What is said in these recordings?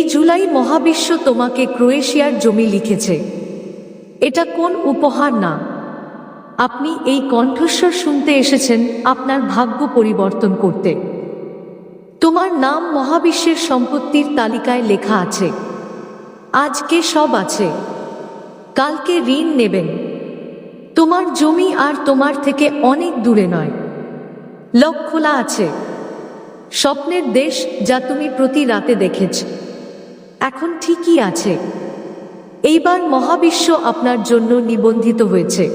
এই জুলাই মহাবিশ্ব তোমাকে ক্রোয়েশিয়ার জমি লিখেছে। এটা কোন উপহার না। আপনি এই কণ্ঠস্বর শুনতে এসেছেন আপনার ভাগ্য পরিবর্তন করতে। তোমার নাম মহাবিশ্বের সম্পত্তির তালিকায় লেখা আছে। আজকে সব আছে। কালকে ঋণ নেবেন। তোমার জমি আর তোমার থেকে অনেক দূরে নয়। লক খোলা আছে। স্বপ্নের দেশ যা তুমি প্রতি রাতে দেখেছ। এখন ঠিকই আছে। এইবার মহাবিশ্ব আপনার জন্য নিবন্ধিত হয়েছে।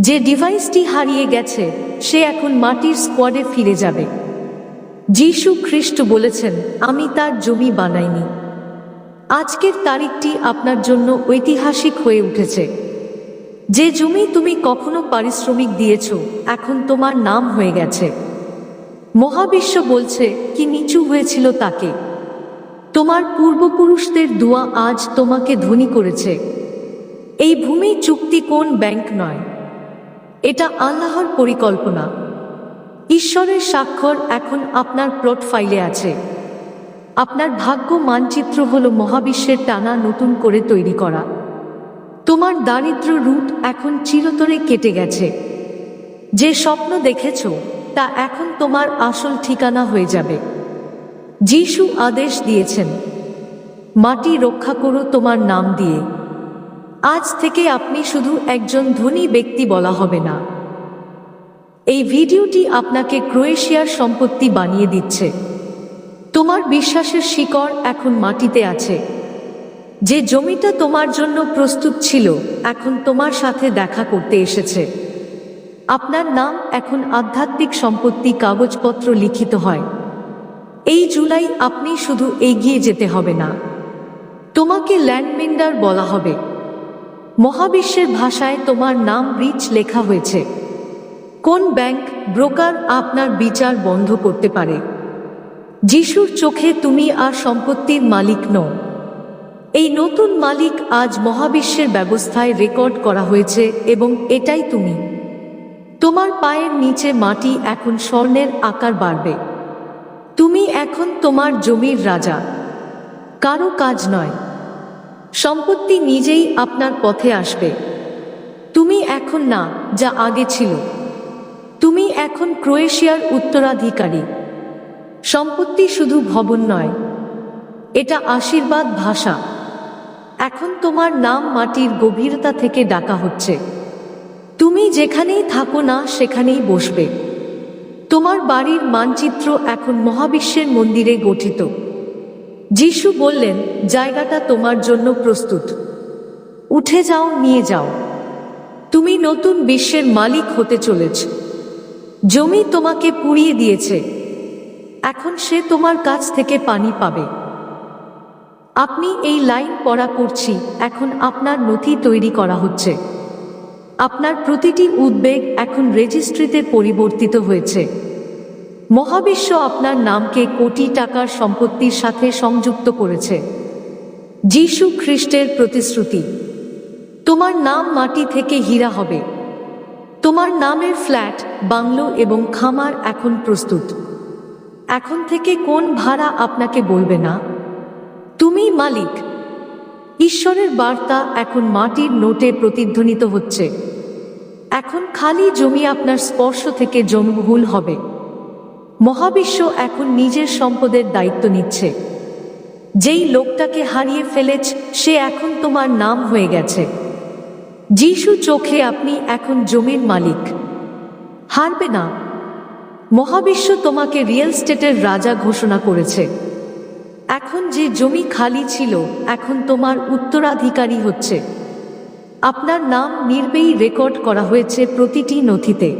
যে ডিভাইসটি হারিয়ে গেছে, সে এখন মাটির স্কোয়াডে ফিরে যাবে। যিশু খ্রিস্ট বলেছেন, আমি তার জমি বানাইনি। আজকের তারিখটি আপনার জন্য ঐতিহাসিক হয়ে উঠেছে। যে জমি তুমি কখনো পারিশ্রমিক দিয়েছ, এখন তোমার নাম হয়ে গেছে। মহাবিশ্ব বলছে, কি নিচু হয়েছিল তাকে। তোমার পূর্বপুরুষদের দোয়া আজ তোমাকে ধনী করেছে। এই ভূমি চুক্তি কোন ব্যাংক নয়। এটা আল্লাহর পরিকল্পনা। ঈশ্বরের স্বাক্ষর এখন আপনার প্লট ফাইলে আছে। আপনার ভাগ্য মানচিত্র হল মহাবিশ্বের টানা নতুন করে তৈরি করা। তোমার দারিদ্র রুট এখন চিরতরে কেটে গেছে। যে স্বপ্ন দেখেছ, তা এখন তোমার আসল ঠিকানা হয়ে যাবে। যিশু আদেশ দিয়েছেন, মাটি রক্ষা করো তোমার নাম দিয়ে। আজ থেকে আপনি শুধু একজন ধনী ব্যক্তি বলা হবে না। এই ভিডিওটি আপনাকে ক্রোয়েশিয়ার সম্পত্তি বানিয়ে দিচ্ছে। তোমার বিশ্বাসের শিকড় এখন মাটিতে আছে। যে জমিটা তোমার জন্য প্রস্তুত ছিল, এখন তোমার সাথে দেখা করতে এসেছে। আপনার নাম এখন আধ্যাত্মিক সম্পত্তি কাগজপত্র লিখিত হয়। এই জুলাই আপনি শুধু এগিয়ে যেতে হবে না। তোমাকে ল্যান্ডমেন্ডার বলা হবে। মহাবিশ্বের ভাষায় তোমার নাম রিচ লেখা হয়েছে। কোন ব্যাংক, ব্রোকার আপনার বিচার বন্ধ করতে পারে। যিশুর চোখে তুমি আর সম্পত্তির মালিক নও। এই নতুন মালিক আজ মহাবিশ্বের ব্যবস্থায় রেকর্ড করা হয়েছে এবং এটাই তুমি। তোমার পায়ের নিচে মাটি এখন স্বর্ণের আকার বাড়বে। তুমি এখন তোমার জমির রাজা। কারও কাজ নয়। সম্পত্তি নিজেই আপনার পথে আসবে। তুমি এখন না, যা আগে ছিল। তুমি এখন ক্রোয়েশিয়ার উত্তরাধিকারী। সম্পত্তি শুধু ভবন নয়, এটা আশীর্বাদ ভাষা। এখন তোমার নাম মাটির গভীরতা থেকে ডাকা হচ্ছে। তুমি যেখানেই থাকো না, সেখানেই বসবে। তোমার বাড়ির মানচিত্র এখন মহাবিশ্বের মন্দিরে গঠিত। যিশু বললেন, জায়গাটা তোমার জন্য প্রস্তুত। উঠে যাও, নিয়ে যাও। তুমি নতুন বিশ্বের মালিক হতে চলেছ। জমি তোমাকে পুড়িয়ে দিয়েছে। এখন সে তোমার কাছ থেকে পানি পাবে। আপনি এই লাইন পড়া করছি, এখন আপনার নথি তৈরি করা হচ্ছে। আপনার প্রতিটি উদ্বেগ এখন রেজিস্ট্রিতে পরিবর্তিত হয়েছে। মহাবিশ্ব আপনার নামকে কোটি টাকার সম্পত্তির সাথে সংযুক্ত করেছে। যিশু খ্রিস্টের প্রতিশ্রুতি, তোমার নাম মাটি থেকে হীরা হবে। তোমার নামের ফ্ল্যাট, বাংলো এবং খামার এখন প্রস্তুত। এখন থেকে কোন ভাড়া আপনাকে বলবে না? তুমি মালিক ঈশ্বরের বার্তা এখন মাটির নোটে প্রতিধ্বনিত হচ্ছে। এখন খালি জমি আপনার স্পর্শ থেকে জনবহুল হবে। মহাবিশ্ব এখন নিজের সম্পদের দায়িত্ব নিচ্ছে। যেই লোকটাকে হারিয়ে ফেলেছ, সে এখন তোমার নাম হয়ে গেছে। যিশু চোখে আপনি এখন জমির মালিক। হারবে না। মহাবিশ্ব তোমাকে রিয়েল স্টেটের রাজা ঘোষণা করেছে। এখন যে জমি খালি ছিল, এখন তোমার উত্তরাধিকারী হচ্ছে। আপনার নাম নির্বেই রেকর্ড করা হয়েছে প্রতিটি নথিতে।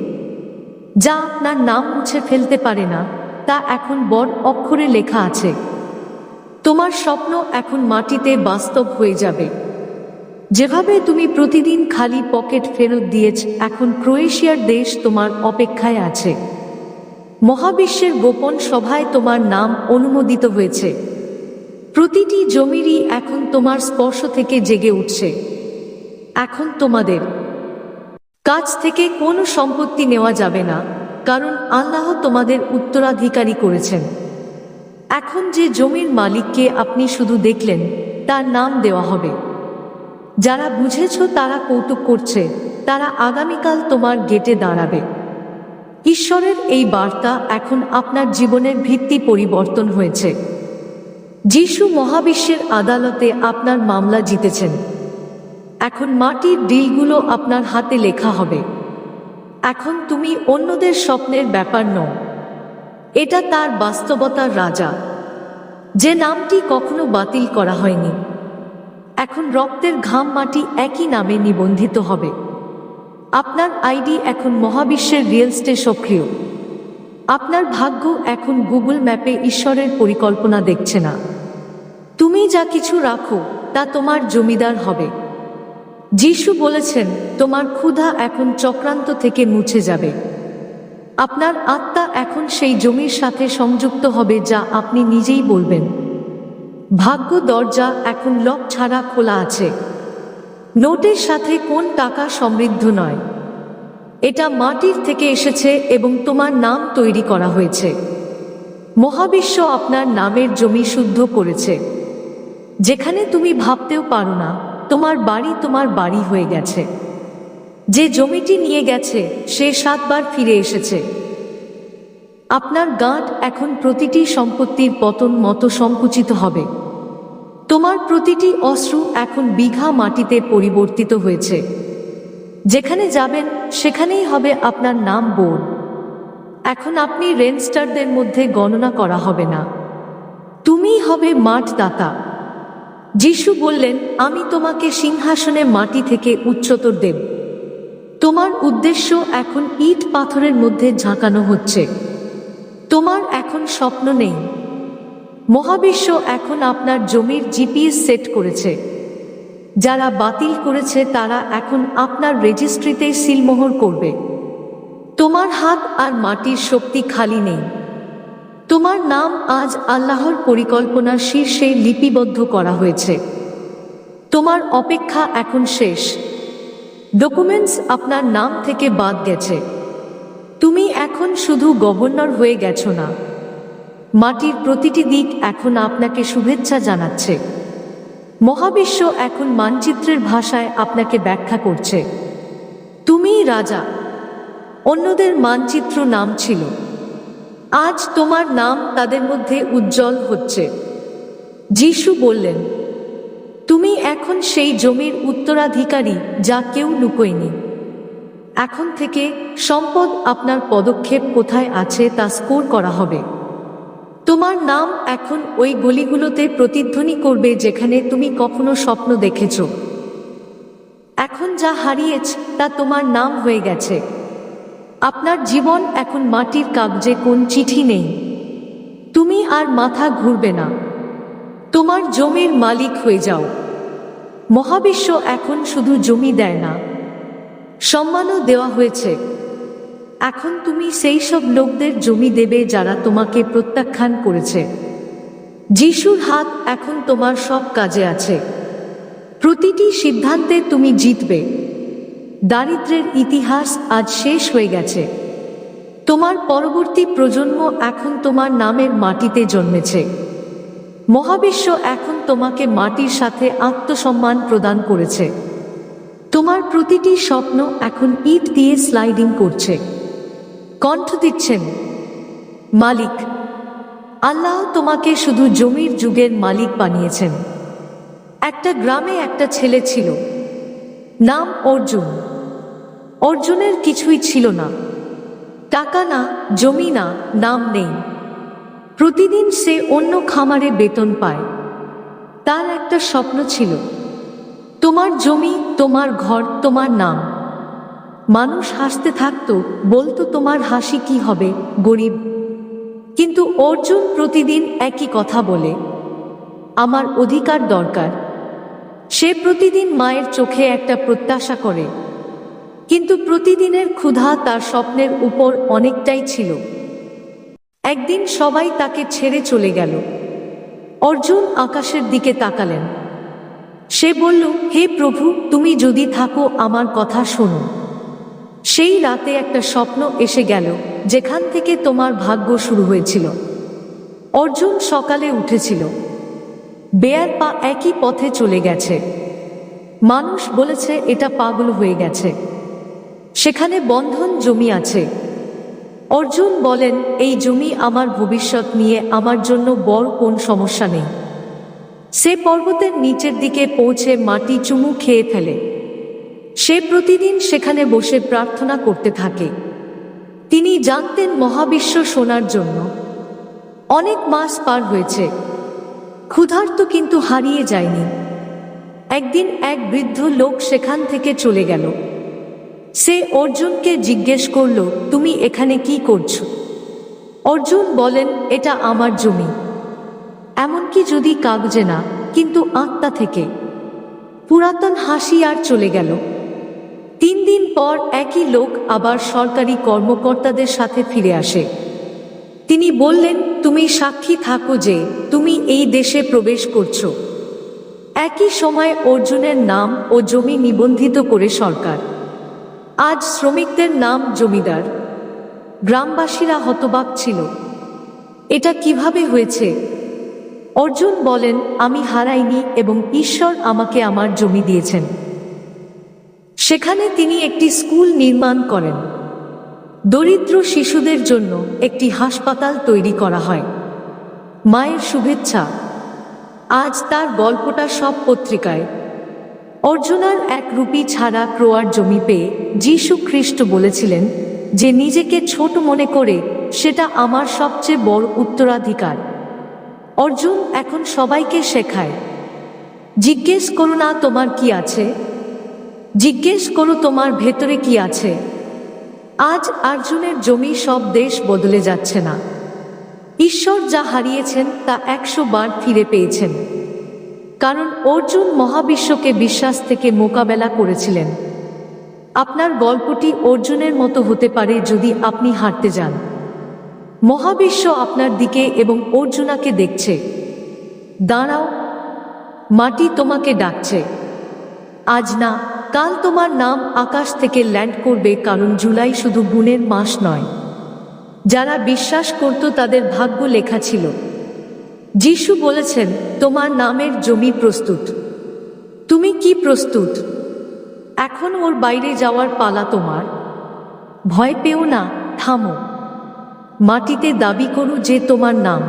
যা আপনার নাম মুছে ফেলতে পারে না, তা এখন বড় অক্ষরে লেখা আছে। তোমার স্বপ্ন এখন মাটিতে বাস্তব হয়ে যাবে। যেভাবে তুমি প্রতিদিন খালি পকেট ফেরত দিয়েছ, এখন ক্রোয়েশিয়ার দেশ তোমার অপেক্ষায় আছে। মহাবিশ্বের গোপন সভায় তোমার নাম অনুমোদিত হয়েছে। প্রতিটি জমিরই এখন তোমার স্পর্শ থেকে জেগে উঠছে। এখন তোমাদের কাছ থেকে কোনো সম্পত্তি নেওয়া যাবে না, কারণ আল্লাহ তোমাদের উত্তরাধিকারী করেছেন। এখন যে জমির মালিককে আপনি শুধু দেখলেন, তার নাম দেওয়া হবে। যারা বুঝেছ তারা কৌতুক করছে, তারা আগামীকাল তোমার গেটে দাঁড়াবে। ঈশ্বরের এই বার্তা এখন আপনার জীবনের ভিত্তি পরিবর্তন হয়েছে। যিশু মহাবিশ্বের আদালতে আপনার মামলা জিতেছেন। এখন মাটির ডিলগুলো আপনার হাতে লেখা হবে। এখন তুমি অন্যদের স্বপ্নের ব্যাপার নও। এটা তার বাস্তবতার রাজা। যে নামটি কখনো বাতিল করা হয়নি। এখন রক্তের ঘাম মাটি একই নামে নিবন্ধিত হবে। আপনার আইডি এখন মহাবিশ্বের রিয়েল স্টে সক্রিয়। আপনার ভাগ্য এখন গুগল ম্যাপে ঈশ্বরের পরিকল্পনা দেখছে না। তুমি যা কিছু রাখো, তা তোমার জমিদার হবে। যিশু বলেছেন, তোমার ক্ষুধা এখন চক্রান্ত থেকে মুছে যাবে। আপনার আত্মা এখন সেই জমির সাথে সংযুক্ত হবে যা আপনি নিজেই বলবেন। ভাগ্য দরজা এখন লক ছাড়া খোলা আছে। নোটের সাথে কোন টাকা সমৃদ্ধ নয়। এটা মাটির থেকে এসেছে এবং তোমার নাম তৈরি করা হয়েছে। মহাবিশ্ব আপনার নামের জমি শুদ্ধ করেছে। যেখানে তুমি ভাবতেও পারো না, তোমার বাড়ি তোমার বাড়ি হয়ে গেছে। যে জমিটি নিয়ে গেছে, সে সাতবার ফিরে এসেছে। আপনার গাঁট এখন প্রতিটি সম্পত্তির পতন মতো সংকুচিত হবে। তোমার প্রতিটি অশ্রু এখন বিঘা মাটিতে পরিবর্তিত হয়েছে। যেখানে যাবেন, সেখানেই হবে আপনার নাম বোর্ড। এখন আপনি রেনস্টারদের মধ্যে গণনা করা হবে না। তুমিই হবে মাঠ দাতা যিশু বললেন, আমি তোমাকে সিংহাসনে মাটি থেকে উচ্চতর দেব। তোমার উদ্দেশ্য এখন ইট পাথরের মধ্যে ঝাঁকানো হচ্ছে। তোমার এখন স্বপ্ন নেই। মহাবিশ্ব এখন আপনার জমির জিপিএস সেট করেছে। যারা বাতিল করেছে, তারা এখন আপনার রেজিস্ট্রিতে সিলমোহর করবে। তোমার হাত আর মাটির শক্তি খালি নেই। তোমার নাম আজ আল্লাহর পরিকল্পনার শীর্ষে লিপিবদ্ধ করা হয়েছে। তোমার অপেক্ষা এখন শেষ। ডকুমেন্টস আপনার নাম থেকে বাদ গেছে। তুমি এখন শুধু গভর্নর হয়ে গেছো না। মাটির প্রতিটি দিক এখন আপনাকে শুভেচ্ছা জানাচ্ছে। মহাবিশ্ব এখন মানচিত্রের ভাষায় আপনাকে ব্যাখ্যা করছে। তুমিই রাজা। অন্যদের মানচিত্র নাম ছিল। আজ তোমার নাম তাদের মধ্যে উজ্জ্বল হচ্ছে। যিশু বললেন, তুমি এখন সেই জমির উত্তরাধিকারী যা কেউ লুকোয়নি। এখন থেকে সম্পদ আপনার পদক্ষেপ কোথায় আছে তা স্কোর করা হবে। তোমার নাম এখন ওই গলিগুলোতে প্রতিধ্বনি করবে যেখানে তুমি কখনো স্বপ্ন দেখেছ। এখন যা হারিয়েছ তা তোমার নাম হয়ে গেছে। আপনার জীবন এখন মাটির কাগজে কোন চিঠি নেই। তুমি আর মাথা ঘুরবে না। তোমার জমির মালিক হয়ে যাও। মহাবিশ্ব এখন শুধু জমি দেয় না। সম্মানও দেওয়া হয়েছে। এখন তুমি সেই সব লোকদের জমি দেবে যারা তোমাকে প্রত্যাখ্যান করেছে। যিশুর হাত এখন তোমার সব কাজে আছে। প্রতিটি সিদ্ধান্তে তুমি জিতবে। দারিদ্রের ইতিহাস আজ শেষ হয়ে গেছে। তোমার পরবর্তী প্রজন্ম এখন তোমার নামের মাটিতে জন্মেছে। মহাবিশ্ব এখন তোমাকে মাটির সাথে আত্মসম্মান প্রদান করেছে। তোমার প্রতিটি স্বপ্ন এখন ইট দিয়ে স্লাইডিং করছে। কণ্ঠ দিচ্ছেন, মালিক, আল্লাহ তোমাকে শুধু জমির যুগের মালিক বানিয়েছেন। একটা গ্রামে একটা ছেলে ছিল, নাম অর্জুন। অর্জুনের কিছুই ছিল না। টাকা না, জমি না, নাম নেই। প্রতিদিন সে অন্য খামারে বেতন পায়। তার একটা স্বপ্ন ছিল, তোমার জমি, তোমার ঘর, তোমার নাম। মানুষ হাসতে থাকতো, বলতো তোমার হাসি কি হবে, গরিব। কিন্তু অর্জুন প্রতিদিন একই কথা বলে, আমার অধিকার দরকার। সে প্রতিদিন মায়ের চোখে একটা প্রত্যাশা করে কিন্তু প্রতিদিনের ক্ষুধা তার স্বপ্নের উপর অনেকটাই ছিল। একদিন সবাই তাকে ছেড়ে চলে গেল। অর্জুন আকাশের দিকে তাকালেন। সে বলল, হে প্রভু, তুমি যদি থাকো, আমার কথা শোনো। সেই রাতে একটা স্বপ্ন এসে গেল, যেখান থেকে তোমার ভাগ্য শুরু হয়েছিল। অর্জুন সকালে উঠেছিল। বেয়ার পা একই পথে চলে গেছে। মানুষ বলেছে, এটা পাগল হয়ে গেছে। সেখানে বন্ধন জমি আছে। অর্জুন বলেন, এই জমি আমার ভবিষ্যৎ নিয়ে আমার জন্য বড় কোন সমস্যা নেই। সে পর্বতের নিচের দিকে পৌঁছে মাটি চুমু খেয়ে ফেলে। সে প্রতিদিন সেখানে বসে প্রার্থনা করতে থাকে। তিনি জানতেন মহাবিশ্ব শোনার জন্য। অনেক মাস পার হয়েছে। ক্ষুধার্ত কিন্তু হারিয়ে যায়নি। একদিন এক বৃদ্ধ লোক সেখান থেকে চলে গেল। সে অর্জুনকে জিজ্ঞেস করল, তুমি এখানে কি করছ? অর্জুন বলেন, এটা আমার জমি। এমনকি যদি কাগজে না, কিন্তু আত্মা থেকে। পুরাতন হাসি আর চলে গেল। তিন দিন পর একই লোক আবার সরকারি কর্মকর্তাদের সাথে ফিরে আসে। তিনি বললেন, তুমি সাক্ষী থাকো যে তুমি এই দেশে প্রবেশ করছ। একই সময় অর্জুনের নাম ও জমি নিবন্ধিত করে সরকার। আজ শ্রমিকদের নাম জমিদার। গ্রামবাসীরা হতবাক ছিল। এটা কীভাবে হয়েছে? অর্জুন বলেন, আমি হারাইনি এবং ঈশ্বর আমাকে আমার জমি দিয়েছেন। সেখানে তিনি একটি স্কুল নির্মাণ করেন। দরিদ্র শিশুদের জন্য একটি হাসপাতাল তৈরি করা হয়। মায়ের শুভেচ্ছা। আজ তার গল্পটা সব পত্রিকায়। অর্জুনার এক রূপী ছাড়া ক্রোয়ার জমি পেয়ে যীশু খ্রিস্ট বলেছিলেন যে নিজেকে ছোট মনে করে সেটা আমার সবচেয়ে বড় উত্তরাধিকার। অর্জুন এখন সবাইকে শেখায়, জিজ্ঞেস করো না তোমার কি আছে, জিজ্ঞেস করো তোমার ভেতরে কি আছে। আজ অর্জুনের জমি সব দেশ বদলে যাচ্ছে না। ঈশ্বর যা হারিয়েছেন তা একশো বার ফিরে পেয়েছেন। কারণ অর্জুন মহাবিশ্বকে বিশ্বাস থেকে মোকাবেলা করেছিলেন। আপনার গল্পটি অর্জুনের মতো হতে পারে যদি আপনি হারতে যান। মহাবিশ্ব আপনার দিকে এবং অর্জুনাকে দেখছে। দাঁড়াও, মাটি তোমাকে ডাকছে। আজ না, কাল তোমার নাম আকাশ থেকে ল্যান্ড করবে কারণ জুলাই শুধু গুণের মাস নয়। যারা বিশ্বাস করত তাদের ভাগ্য লেখা ছিল। যিশু বলেছেন, তোমার নামের জমি প্রস্তুত। তুমি কি প্রস্তুত? এখন ওর বাইরে যাওয়ার পালা তোমার। ভয় পেও না, থামো। মাটিতে দাবি করো যে তোমার নাম।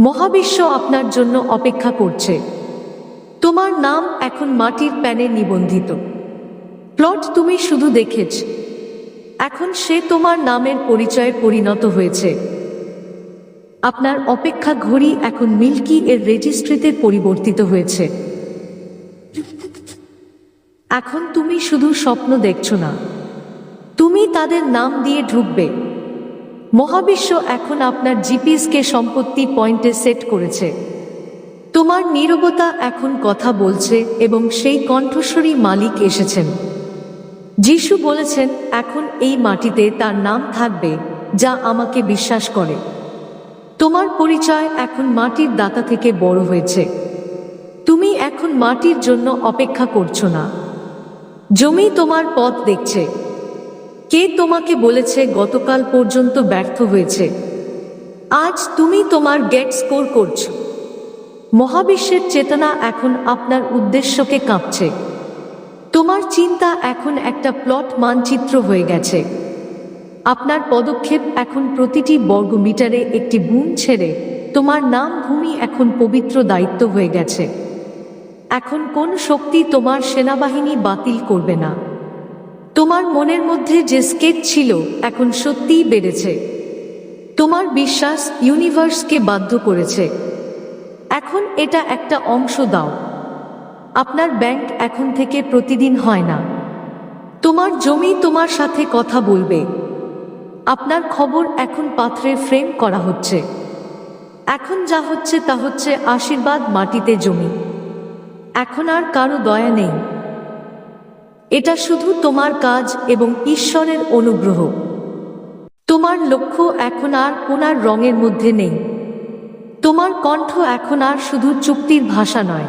মহাবিশ্ব আপনার জন্য অপেক্ষা করছে। তোমার নাম এখন মাটির প্যানে নিবন্ধিত। প্লট তুমি শুধু দেখেছ। এখন সে তোমার নামের পরিচয়ে পরিণত হয়েছে। আপনার অপেক্ষা ঘড়ি এখন মিল্কি এর রেজিস্ট্রিতে পরিবর্তিত হয়েছে। এখন তুমি শুধু স্বপ্ন দেখছ না। তুমি তাদের নাম দিয়ে ঢুকবে। মহাবিশ্ব এখন আপনার জিপিএসকে সম্পত্তি পয়েন্টে সেট করেছে। তোমার নীরবতা এখন কথা বলছে এবং সেই কণ্ঠস্বরী মালিক এসেছেন। যিশু বলেছেন, এখন এই মাটিতে তার নাম থাকবে, যা আমাকে বিশ্বাস করে। তোমার পরিচয় এখন মাটির দাতা থেকে বড় হয়েছে। তুমি এখন মাটির জন্য অপেক্ষা করছ না। জমি তোমার পথ দেখছে। কে তোমাকে বলেছে গতকাল পর্যন্ত ব্যর্থ হয়েছে? আজ তুমি তোমার গেট স্কোর করছ। মহাবিশ্বের চেতনা এখন আপনার উদ্দেশ্যকে কাঁপছে। তোমার চিন্তা এখন একটা প্লট মানচিত্র হয়ে গেছে। আপনার পদক্ষেপ এখন প্রতিটি বর্গ মিটারে একটি বুন ছেড়ে তোমার নাম ভূমি এখন পবিত্র দায়িত্ব হয়ে গেছে। এখন কোন শক্তি তোমার সেনাবাহিনী বাতিল করবে না। তোমার মনের মধ্যে যে স্কেচ ছিল এখন সত্যিই বেড়েছে। তোমার বিশ্বাস ইউনিভার্সকে বাধ্য করেছে। এখন এটা একটা অংশ দাও। আপনার ব্যাংক এখন থেকে প্রতিদিন হয় না। তোমার জমি তোমার সাথে কথা বলবে। আপনার খবর এখন পাত্রে ফ্রেম করা হচ্ছে। এখন যা হচ্ছে তা হচ্ছে আশীর্বাদ মাটিতে জমি। এখন আর কারও দয়া নেই। এটা শুধু তোমার কাজ এবং ঈশ্বরের অনুগ্রহ। তোমার লক্ষ্য এখন আর কোনার রঙের মধ্যে নেই। তোমার কণ্ঠ এখন আর শুধু চুক্তির ভাষা নয়।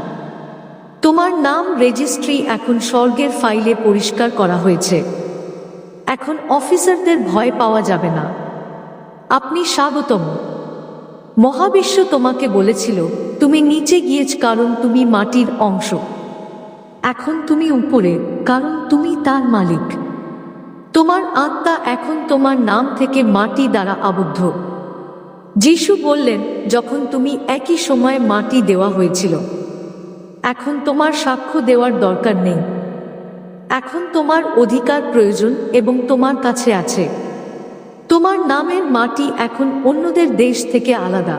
তোমার নাম রেজিস্ট্রি এখন স্বর্গের ফাইলে পরিষ্কার করা হয়েছে। এখন অফিসারদের ভয় পাওয়া যাবে না। আপনি স্বাগতম। মহাবিশ্ব তোমাকে বলেছিল, তুমি নিচে গিয়েছ কারণ তুমি মাটির অংশ। এখন তুমি উপরে, কারণ তুমি তার মালিক। তোমার আত্মা এখন তোমার নাম থেকে মাটি দ্বারা আবদ্ধ। যিশু বললেন, যখন তুমি একই সময়ে মাটি দেওয়া হয়েছিল, এখন তোমার সাক্ষ্য দেওয়ার দরকার নেই। এখন তোমার অধিকার প্রয়োজন এবং তোমার কাছে আছে। তোমার নামের মাটি এখন অন্যদের দেশ থেকে আলাদা।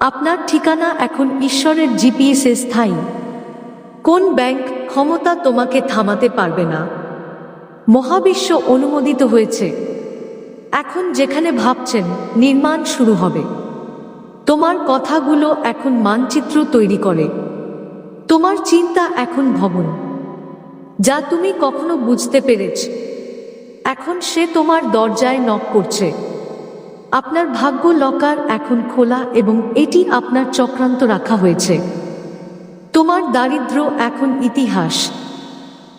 আপনার ঠিকানা এখন ঈশ্বরের জিপিএসে স্থায়ী। কোন ব্যাংক ক্ষমতা তোমাকে থামাতে পারবে না। মহাবিশ্ব অনুমোদিত হয়েছে। এখন যেখানে ভাবছেন নির্মাণ শুরু হবে। তোমার কথাগুলো এখন মানচিত্র তৈরি করে। তোমার চিন্তা এখন ভবন। যা তুমি কখনো বুঝতে পেরেছ। এখন সে তোমার দরজায় নক করছে। আপনার ভাগ্য লকার এখন খোলা এবং এটি আপনার চক্রান্ত রাখা হয়েছে। তোমার দারিদ্র এখন ইতিহাস।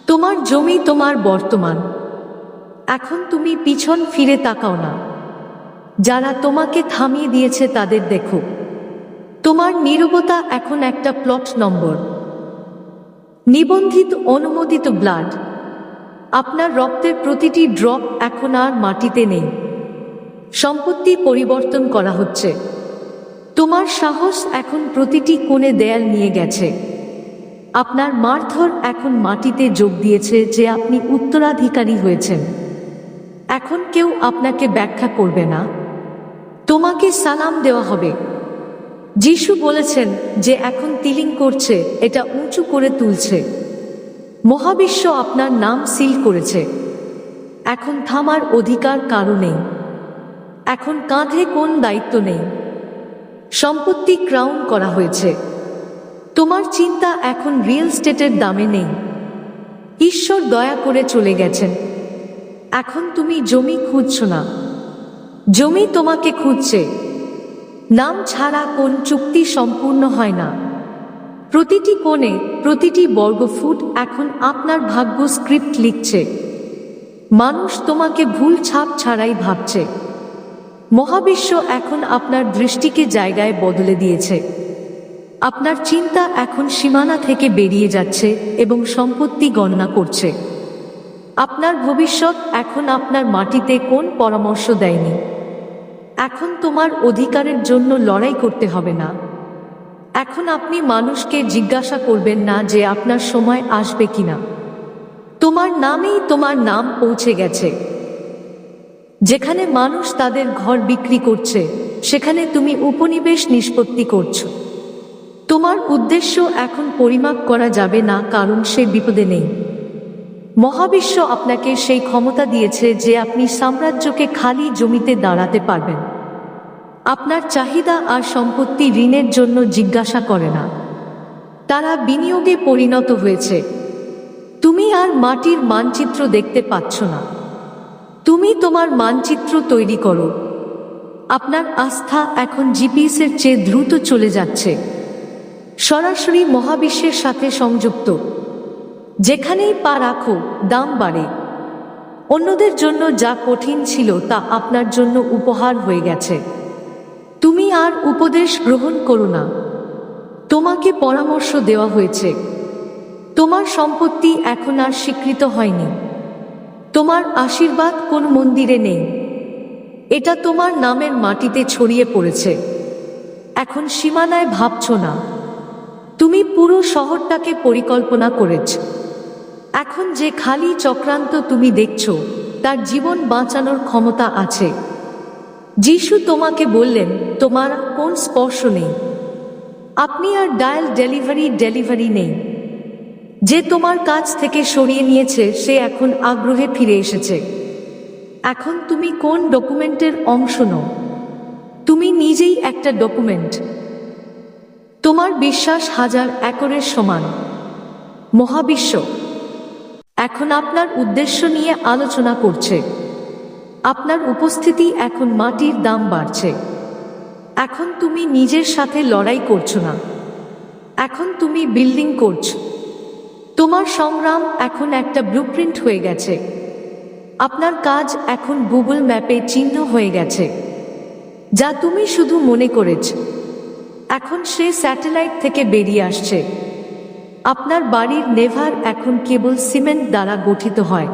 তোমার জমি তোমার বর্তমান। এখন তুমি পিছন ফিরে তাকাও না। যারা তোমাকে থামিয়ে দিয়েছে তাদের দেখো। তোমার নীরবতা এখন একটা প্লট নম্বর নিবন্ধিত অনুমোদিত ব্লাড আপনার রক্তের প্রতিটি ড্রপ এখন আর মাটিতে নেই। সম্পত্তি পরিবর্তন করা হচ্ছে। তোমার সাহস এখন প্রতিটি কোণে দেয়াল নিয়ে গেছে। আপনার মারধর এখন মাটিতে যোগ দিয়েছে যে আপনি উত্তরাধিকারী হয়েছেন। এখন কেউ আপনাকে ব্যাখ্যা করবে না। তোমাকে সালাম দেওয়া হবে। যিশু বলেছেন যে এখন তিলিং করছে, এটা উঁচু করে তুলছে। মহাবিশ্ব আপনার নাম সিল করেছে। এখন থামার অধিকার কারও নেই। এখন কাঁধে কোন দায়িত্ব নেই। সম্পত্তি ক্রাউন করা হয়েছে। তোমার চিন্তা এখন রিয়েল স্টেটের দামে নেই। ঈশ্বর দয়া করে চলে গেছেন। এখন তুমি জমি খুঁজছ না। জমি তোমাকে খুঁজছে। নাম ছাড়া কোন চুক্তি সম্পূর্ণ হয় না। প্রতিটি কোণে প্রতিটি বর্গফুট এখন আপনার ভাগ্য স্ক্রিপ্ট লিখছে। মানুষ তোমাকে ভুল ছাপ ছাড়াই ভাবছে। মহাবিশ্ব এখন আপনার দৃষ্টিকে জায়গায় বদলে দিয়েছে। আপনার চিন্তা এখন সীমানা থেকে বেরিয়ে যাচ্ছে এবং সম্পত্তি গণনা করছে। আপনার ভবিষ্যৎ এখন আপনার মাটিতে কোন পরামর্শ দেয়নি। এখন তোমার অধিকারের জন্য লড়াই করতে হবে না। এখন আপনি মানুষকে জিজ্ঞাসা করবেন না যে আপনার সময় আসবে কিনা। তোমার নামেই তোমার নাম পৌঁছে গেছে। যেখানে মানুষ তাদের ঘর বিক্রি করছে, সেখানে তুমি উপনিবেশ নিষ্পত্তি করছ। তোমার উদ্দেশ্য এখন পরিমাপ করা যাবে না, কারণ সে বিপদে নেই। মহাবিশ্ব আপনাকে সেই ক্ষমতা দিয়েছে যে আপনি সাম্রাজ্যকে খালি জমিতে দাঁড়াতে পারবেন। আপনার চাহিদা আর সম্পত্তি ঋণের জন্য জিজ্ঞাসা করে না। তারা বিনিয়োগে পরিণত হয়েছে। তুমি আর মাটির মানচিত্র দেখতে পাচ্ছ না। তুমি তোমার মানচিত্র তৈরি করো। আপনার আস্থা এখন জিপিএসের চেয়ে দ্রুত চলে যাচ্ছে। সরাসরি মহাবিশ্বের সাথে সংযুক্ত। যেখানেই পা রাখো, দাম বাড়ে। অন্যদের জন্য যা কঠিন ছিল তা আপনার জন্য উপহার হয়ে গেছে। তুমি আর উপদেশ গ্রহণ করো না। তোমাকে পরামর্শ দেওয়া হয়েছে। তোমার সম্পত্তি এখন আর স্বীকৃত হয়নি। তোমার আশীর্বাদ কোন মন্দিরে নেই। এটা তোমার নামের মাটিতে ছড়িয়ে পড়েছে। এখন সীমানায় ভাবছ না। তুমি পুরো শহরটাকে পরিকল্পনা করেছ। এখন যে খালি চক্রান্ত তুমি দেখছ, তার জীবন বাঁচানোর ক্ষমতা আছে। যিশু তোমাকে বললেন, তোমার কোন স্পর্শ নেই। আপনি আর ডায়াল ডেলিভারি ডেলিভারি নেই। যে তোমার কাছ থেকে সরিয়ে নিয়েছে, সে এখন আগ্রহে ফিরে এসেছে। এখন তুমি কোন ডকুমেন্টের অংশ নও। তুমি নিজেই একটা ডকুমেন্ট। তোমার বিশ্বাস হাজার একরের সমান। মহাবিশ্ব। এখন আপনার উদ্দেশ্য নিয়ে আলোচনা করছে। আপনার উপস্থিতি এখন মাটির দাম বাড়ছে। এখন তুমি নিজের সাথে লড়াই করছ না। এখন তুমি বিল্ডিং করছ। তোমার সংগ্রাম এখন একটা ব্লুপ্রিন্ট হয়ে গেছে। আপনার কাজ এখন গুগল ম্যাপে চিহ্ন হয়ে গেছে। যা তুমি শুধু মনে করেছ। এখন সে স্যাটেলাইট থেকে বেরিয়ে আসছে। আপনার বাড়ির নেভার এখন কেবল সিমেন্ট দ্বারা গঠিত হয়।